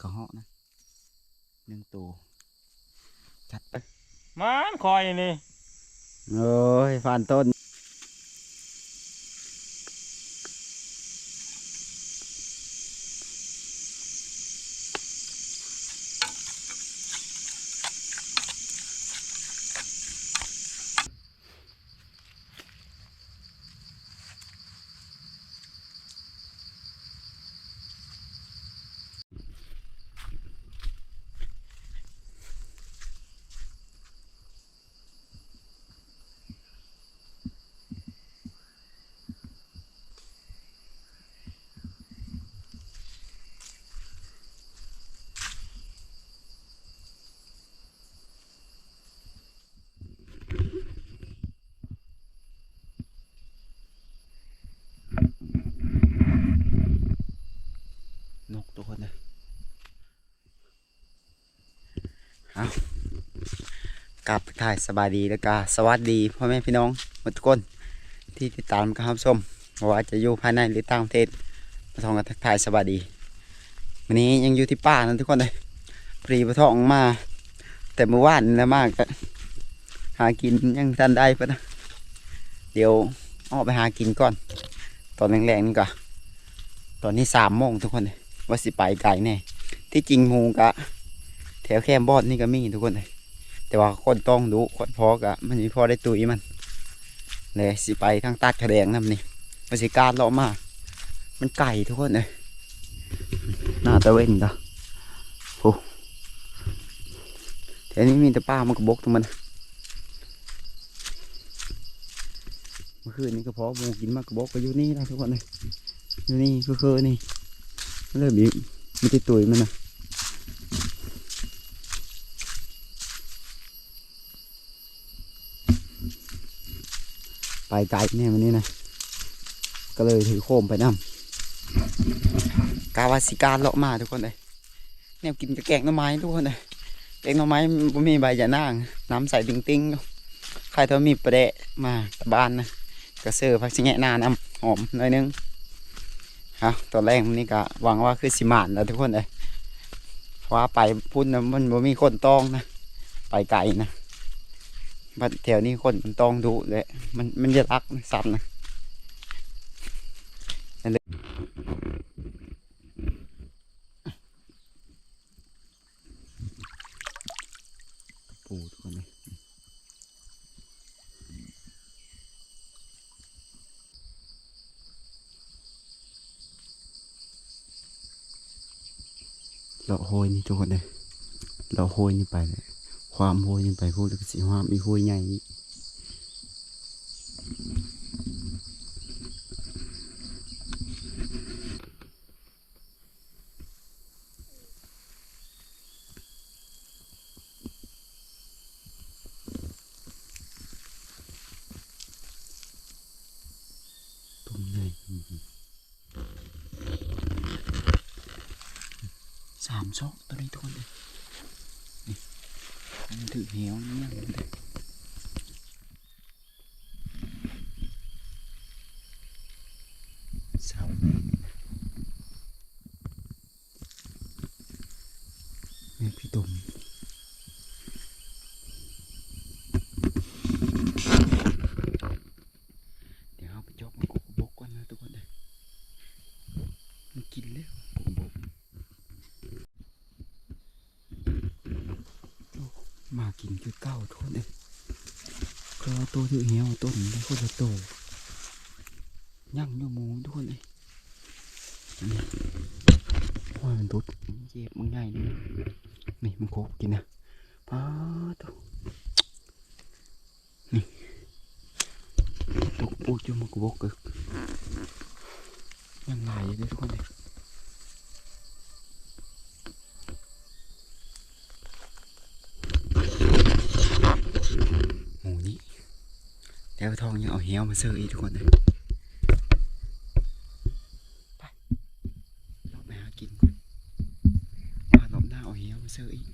กระเหาะนะหนึ่งตัวจัดไปมันคอยนี่ โอ้ยผ่านต้นน กลับถ่ายสบายดีแล้วก็สวัสดีพ่อแม่พี่น้องทุกคนที่ติดตามกันครับชมบ่ว่าจะอยู่ภายในหรือต่างประเทศมาทองกันทักทายสบายดีวันนี้ยังอยู่ที่ป่านะทุกคนเลยปรีปะทองมา แต่เมื่อวานแล้วมากหากินยังทันได้ปะนะเดี๋ยวออกไปหากินก่อน ตอนแรงๆนี่ก่อนตอนนี้สามโมงทุกคนเลยว่าสิไปไกลแน่ที่จริงหมูกะ แถวแคมบอดนี่ก็มีทุกคนเลย แต่ว่าคนต้องดูคนพอกะมันมีพอได้ตุยมันเลยสิไปทางตัดกระแดงนำนี่ว่าสิการเลาะมา มันไก่ทุกคนเลยหน้าตะเวนก็โอ้แถวนี้มีแต่ป้ามันกระบกทั้งมันเมื่อคืนนี้ก็พอมูกินมากกระบกก็อยู่นี่นะทุกคนเลยอยู่นี่ก็คือนี่มันเริ่มมีมีติดตุยมันนะ ไปไกลเนี่ยมันนี่นะ ก็เลยถือโคมไปนำกาวาสิการเลาะมาทุกคนเลยเนี่ยกินกับแกงหน่อไม้ทุกคนเลยแกงหน่อไม้มันมีใบยะนาง น้ำใสติ้งติ้งๆใครเธอมีประเดะมาตะบานนะกระเซอพักชิแงะนานำหอมหน่อยนึงครับตอนแรกมันนี่ก็หวังว่าคือสิมานแล้วทุกคนเลยเพราะว่าไปพุ่นนะมันบ่มีคนต้องนะ ไปไกลนะ บัดแถวนี้คนมันต้องดุเลยมันมันจะรักสัตว์นะนั่นเลยปูทุกคนเลยเราโหยนี่ทุกคนเลยเราโหยนี่ไปเลย ความโหยนี่ไปพูดแล้วก็สิความมีโหยใหญ่อีกตรงไหนสามซอกตัวนี้ทุกคนเลย มันถือเหนียวนี่ยังเลยเสาแม่แม่พี่ตุ่มเดี๋ยวเอาไปจอกมันกุกบกก่อนนะทุกคนเลยมันกินแล้วกุกบก มากินคือเก้าทุกคนเลยก็ ตัวที่เหี่ยวต้นได้คนละตัวย่างอยู่หมูทุกคนเลยว่ามันตุดเจ็บมันง่ายนี่นี่มันโคกกินนะป้าตัวนี่ตกปูจุมันกบกเกยังไงเลยทุกคนเลย หมูนี้แล้วทอง ยังเอาเหี้ยวมาซื้ออีกทุกคนเลยไปรอบหน้ากินก่อนว่ารอบหน้าเอาเหี้ยวมาซื้ออีก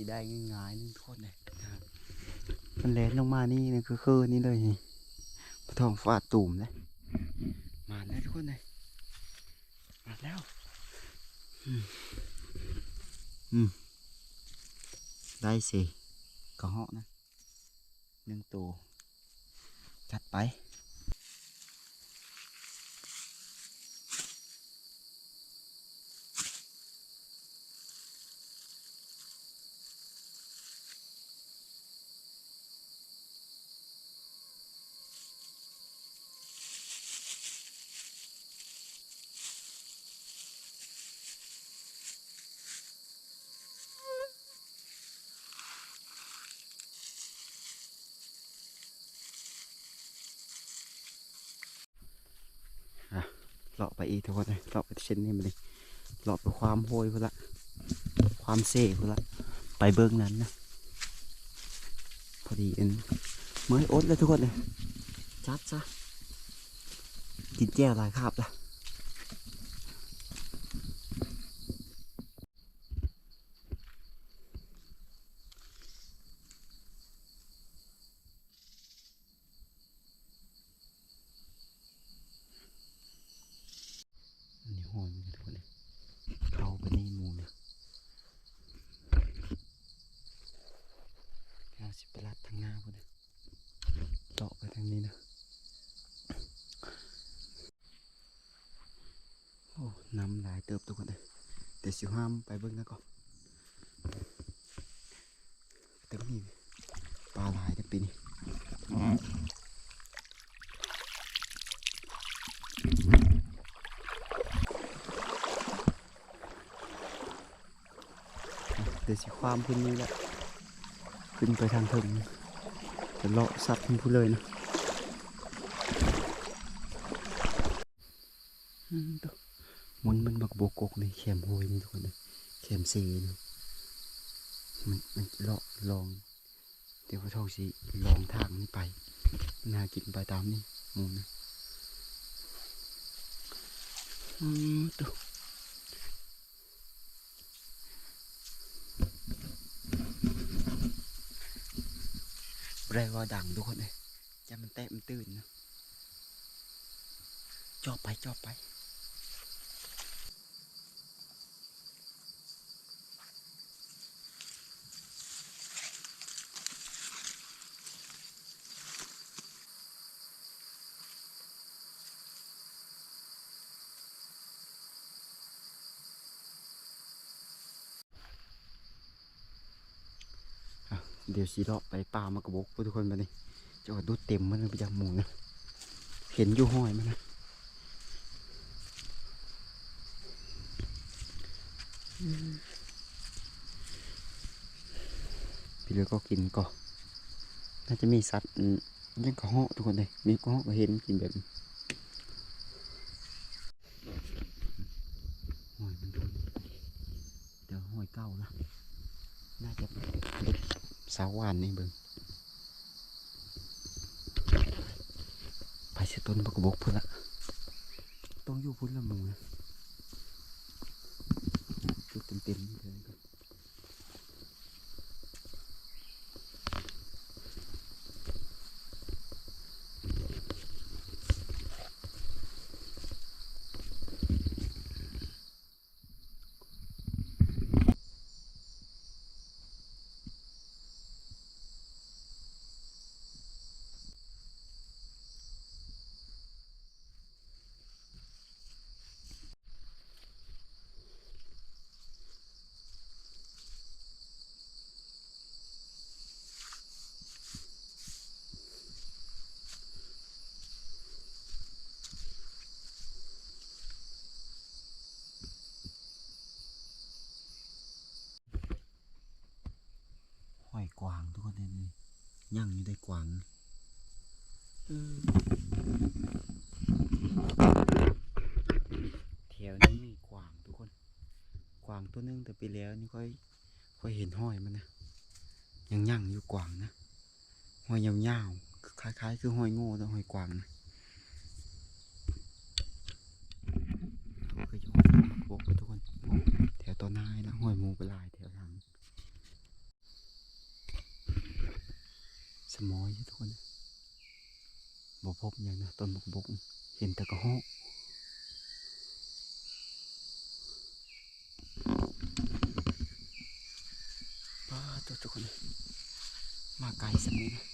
สีได้ง่ายๆนึงทุนเลยนะครับมันแลนลงมานี่นี่คือคือนี่เลยทองฟาดตุ่มเลยมาแล้วทุกคนเลยมาแล้วอืมอมได้สิกระเหาะนะหนึ่งตัวจัดไป เลาะไปอีกทุกคนเลยเลาะไปเช่นนี้มาเลยเลาะไปความโหยพุ่นละ ความเซ่พุ่นละ ไปเบื้องนั้นนะ พอดีเอ็นเมื่อยอดเลยทุกคนเลยจัดซะกินแจ่วลายคาบละอันนี้โหยมันทุกคนเลยเข้าไปในหมูเนี่ยแล้วสิไปลัดทางหน้าพุ่นเลยเลาะไปทางนี้นะ โอ้ น้ำหลายเติบทุกคนเลยเดี๋ยวสิห้ามไปเบิ่งกันก่อนแต่ก็มีปลาหลายแต่ปีนี้เดี๋ยวสิความขึ้นนี้แหละขึ้นไปทางถึงจะเลาะสัตว์ขึ้นพูดเลยนะอืมตัว มันมัน บกโบกกในแคมโฮยนี่ทุกคนเลยแคมซีนะมันมันเลาะลอง เดี๋ยวพระเท่าสิลองทางนี้ไปนนากินไปตามนี่หมูนะอืมตัวเรียกว่าดังทุกคนเลยจะมันแตะมันตื่นนะจอบไปจอบไป เดี๋ยวสีเลาะไปป่ามากระบอกพวกทุกคนมาเลยจะว่าดูเต็มมันเลยไปจากหมูนะเห็นอยู่ห้อยมันนะพี่เลือก็กินก่อนน่าจะมีสัตว์ยังกระเหาะทุกคนเลยมีกระเหาะก็เห็นกินแบบนี้ห้อยมันดูเดี๋ยวห้อยเก้านะ น่าจะเป็นสาววานนี่เบิ่งไปเสียต้นบกบกพุ่นละต้องอยู่พุ่นละมึงนะจุดเต็มๆเลยก่อนห้อยกวางทุกคนเลยนี่ ย่างอยู่ได้กวางนะเออแถวนี้มีกวางทุกคน กวางตัวหนึงแต่ปีแล้วนี่ค่อย ค่อยเห็นห้อยมันนะยังย่างอยู่กวางนะห้อยยาวๆคล้ายๆ คือห้อยโง่แต่ห้อยกวางนะเคยอยู่ห้อยบกไปทุกคนแถวตัวหนายนะห้อยหมูไปหลายแถวทาง มอยทุกคนบ่พบอย่างนะต้นบกบกเห็นแต่กระห้อป้าตัวทุกคนมาไกลสักนิดนะ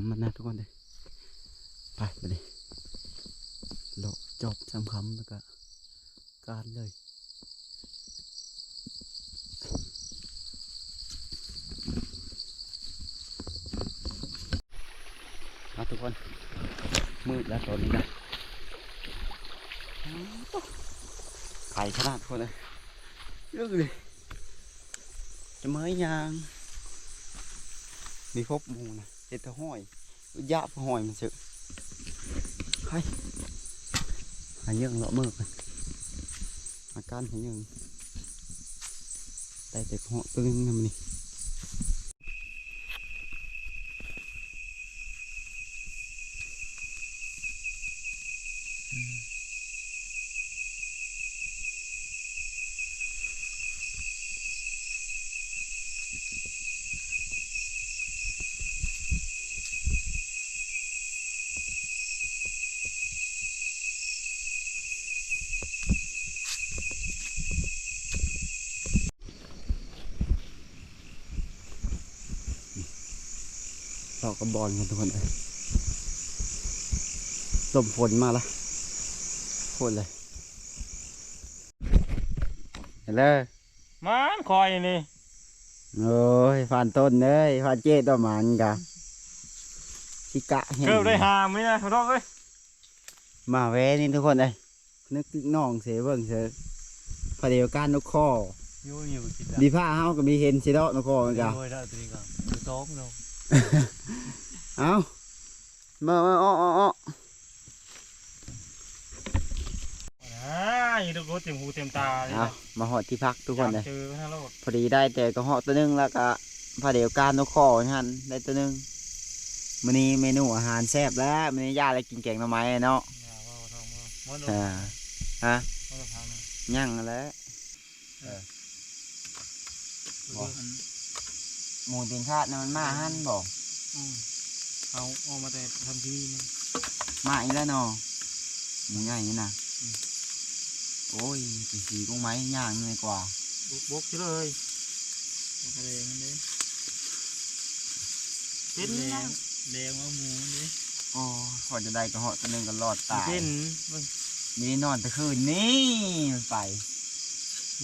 ำมันนะทุกคนเลยไปไปเลยโลาะจบสำคำแล้วก็การเลยมาทุกคน มืดแล้วตอนนี้นะไก่ขนาดทุกคนเลยเรื่องเลยจะเมื่อยยาง มีพบมูนะ เห็ดห้อยยะพะห้อยมันสึใครหาเยื่องเลาะมือกันอาการหาเยื่องแต่เหาะตัวนึงนะมันนี่ เราก็บอลกันทุกคนเลยลมฝนมาละโคตรเลยเห็นเลยมันคอยนี่โอ้ยผ่านต้นเลยผ่านเจ๊ตัวมันกะชิกะเห็นเกือบได้หามนี่นะขอโทษเอ้ยมาแวะนี่ทุกคนเลยนึกน้องเสียเบิ่งเสียพอเดียวกันนกคออยู่อยู่กินได้ดีผ้าเฮาก็มีเห็นสิเดาะนกคอมันกะโดยได้ตัวนี้ก่อนคือโต๊ะ เนาะเอามามาอ้ออ้ออ้ออ่าอยู่ดูเต็มหูเต็มตาเลยเอามาหอดที่พักทุกคนเลยเจอทั้งโลกพอดีได้แต่กระเหาะตัวหนึงแล้วก็พอเดียวการนกคอหันได้ตัวหนึงมื้อนี้เมนูอาหารแซ่บแล้วมื้อนี้ย่าอะไรกินแกงหน่อไม้เนาะอย่าว่าทองว่ามันอ่าฮะมันทางนะย่างแล้วบอก หมูตีนคาดน่ะมันมาหั่นบ่เอาออกมาแต่ทำที่นี่มันมาอีกแล้วเนาะหมูใหญ่นี่นะอืม โอ้ยสีสีกุ้งไม้ย่างเหนื่อยกว่าบุกบุกเลยกระเดงมันเด้เป็นแดนะงแดงว่าหมูนี่โอ้พอจะได้กระเหาะตัวหนึงก็รอดตายเป็นมันมีได้นอนแต่คืนนี่มันไป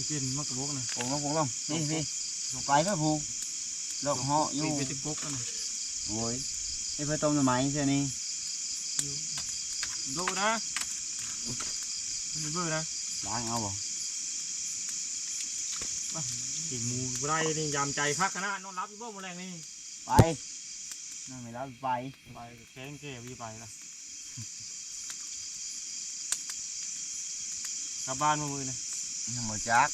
เป็นมากกระบอกนะโอ้ลงโอ้ลงนี่พี่ไปเพื่อผูก ลอกเหาะอยู่ไปติดปุ๊กกันนะโอ้ยไอ้เพื่อต้มหน่อไม้เช่นี่ดูนะมันเบื่อนะล้างเอาบ่กินหมูไรนี่ยำใจคักขนาดนอนรับอีบ่หมดแรงนี่ไปนั่งไม่รับไปไปแกงเกวีไปละกลับบ้านมามือนะยังหมดจัก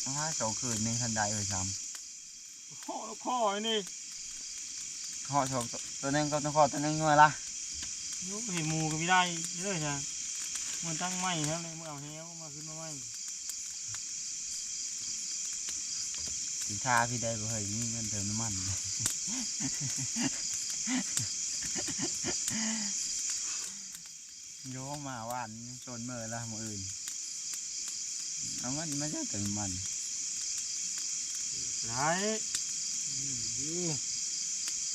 เอาผ้าสองคืนหนึ่งทันใดเลยซ้ ข้อข้อไอ้นี่ำเหาะสองตัวตัวหนึงกับตัวคอตัวหนึงยังไงล่ะยกเห็นหมูก็ไม่ได้เลยใช่มันตั้งไม้แล้วเลยเมื่อเอาเหี้ยวมาขึ้นมาไม้สินค้าพี่ได้บ่เฮ้ยมีเงินเติมน้ำมันโยมาว่านชนเมื่อละมืออื่นเอาเงินมาจะเติมน้ำมันไร อยู่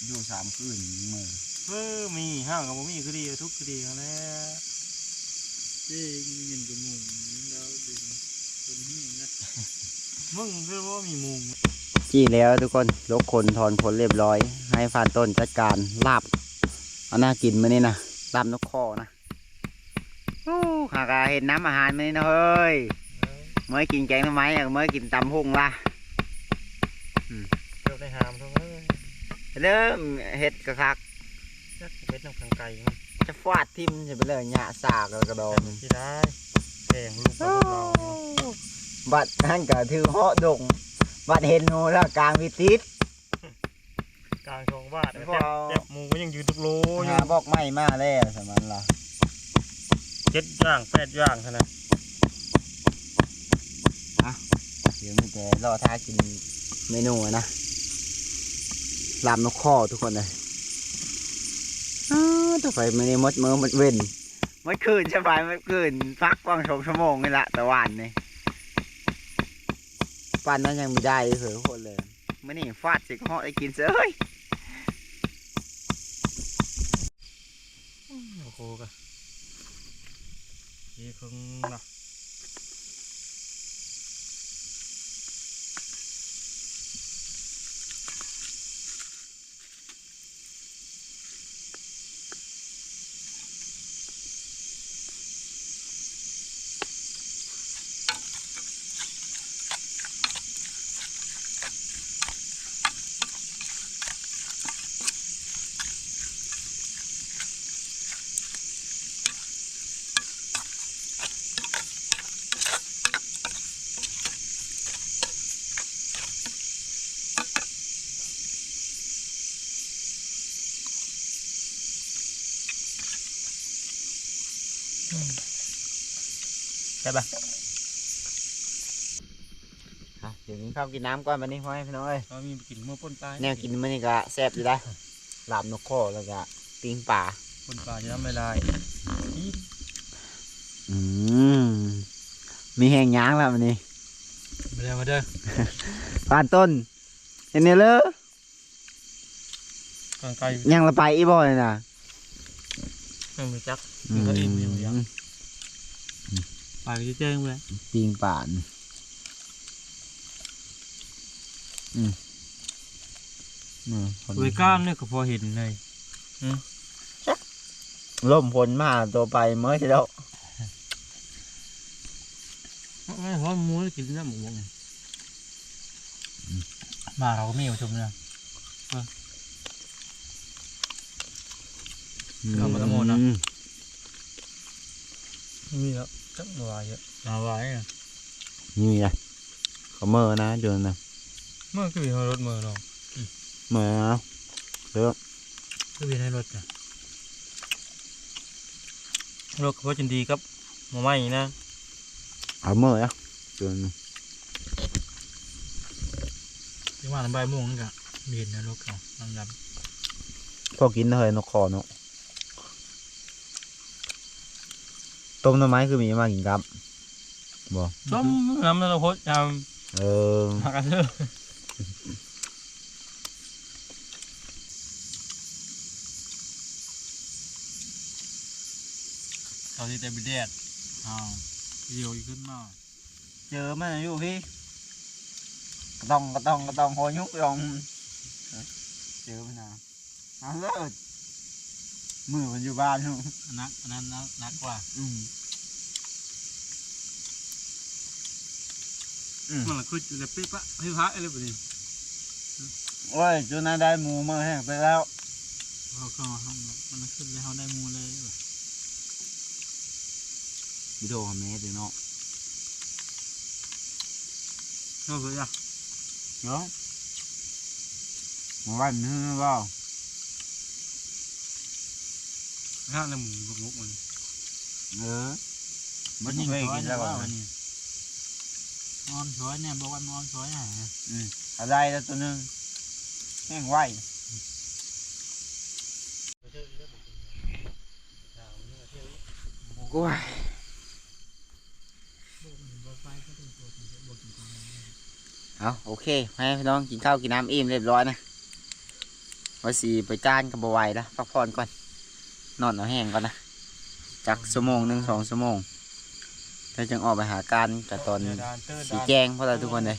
อยู่สามคืนมือเพิ่มมีห้างกับบ่มีคือดีทุกคือดีกันแล้วเจ๊เงินกับหมูแล้วดึงเป็นหิ้งนะมึงคือว่ามีมุงจี้แล้วทุกคนลกคนถอนผลเรียบร้อย ให้ฟานต้นจัดการลาบเอาน่ากินมื้อนี้นะลาบนกคอนะโอ้หากาเห็นน้ำอาหารมื้อนี้นะเฮ้ยเมื่อกินแกงหน่อไม้อย่างเมื่อกินตำหุ่งละ เริ่มได้หามทั้งเอ้ยเริ่มเฮ็ดกระคักจักเป็ดน้ำขังไก่มันจะฟาดทิ่มจะไปเลยหยาสากแล้วกระดองที่ได้แดงลูกกับเราบัดนั่นก็ถือเหาะดงบัดเห็นหนูแล้วกลางวิติดกลางชองบาทพแทอบแทบหมูก็ยังยืนทุกโลอหายู่บอกไม่มาแล้วสมันล่ะเจ็ดย่างแปดย่างเท่านั้นเดี๋ยวมีแต่รอท้ากินเมนูอะนะ ลาบนกข้อทุกคนเลยอ้าวตัวไฟไม่ได้มดมือมดเว้นมดคืนใช่ไหมมดคืนพักกว่างชงชั่วโมงนี่ละแต่วันนี่ปันนั้นยังไม่ได้เลยเหรอทุกคนเลยมื่อนี่ฟาดสิเหาะได้กินเซ้ยโอ้โหกะยี่ครึ่งนะ ใช่ปะเดี๋ยวกินข้าวกินน้ำก่อนวันนี้พ่อแม่พี่น้องเอ้ยเรามีกินเมื่อปนปลาแนวกินมันนี่ก็แซ่บอยู่ได้ลาบนกข้อแล้วก็ปิ้งป่าปนปลาจะน้ำไม่ลายอีอืมมีแห้งย้างแล้ววันนี้มาเด้อมาเด้อปานต้นเห็นเนี่ยเลยกลางไกลยังละไปอีบ่เลยนะไม่มีจักมีเขาอิ่มอยู่ยัง ปลาจะเจ้งเลยปิ้งป่านอืมอืมโดยก้ามเนี่ยก็พอเห็นเลยล่มพลมาตัวไปเมื่อใช่แล้วไม่เพราะหมูกินน้ำหมูมาเราก็ไม่เอาชมนะเอามาทั้งหมดนะอืไม่มีแล้ว จักหวายเยอะหวายอะนี่ไงเขาเมื่อนะเดือนนะเมื่อกี้รถมือเราเมื่อนะเดี๋ยวก็เป็นให้รถนะรถก็พอจินดีครับหมาไม่นะเอาเมื่อนะเดือนนะที่ว่าลำใบม่วงนี่กะมีเห็นนะรถเขาลำดพอกินเลยนกคอเนาะ ต้มหน้ำไม้คือมีมากินกับบ่ำต้มน้ำนรพจน์ยเออำมากันเถอะตอนที่เต็มไปแดดอ้าวเดียวอีกขึ้นมาเจอมันอยู่พี่ก็ต้องก็ต้องก็ต้องโหยุกยองเจอมันนะเอาเลิศ มือมันอยู่บ้านนู่นนักอันนั้นนักนักกว่าอืมอืมมันละคืออยู่ในเป๊ะปะพี่พระอะไรแบบนี้โอ้ยจุน่าได้หมูมาแห้งไปแล้วเขาเข้ามาห้องมันขึ้นแล้วเขาได้มูเลยแบบวิดีโอแม่ตีเนาะเขาเลยอะเนาะมาวันนี้เปล่า ถ้าในหมูบกมุกมันเออมันเคยกินแล้วว่าว่าวันนี้นอนสวยเนี่ยบอกว่านอนสวยอะอะไรแล้วตัวหนึงแห้งไหวกล้วยเอาโอเคให้พี่น้องกินข้าวกินน้ำอิ่มเรียบร้อยนะว่าสีไปจ้านกับบไหวแล้วพักผ่อนก่อน นอนเอาแห้งก่อนนะจากชั่วโมงหนึ่งสองชั่วโมงแล้วจึงออกไปหาการกับตอนสีแจ้งเพราะเราทุกคนเลย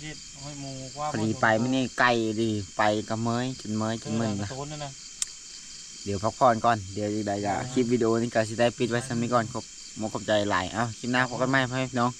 พอดีไปไม่นี่ไกลดีไปกับเมยจนเมยจนมึนนะโซนนั่นนะเดี๋ยวพักผ่อนก่อนเดี๋ยวได้จะคลิปวิดีโอนี้ก็สิได้ปิดไว้สักนิดก่อนขอบหมขอบใจหลายเอ้าคลิปหน้าพบกันใหม่พ่อแม่พี่น้อง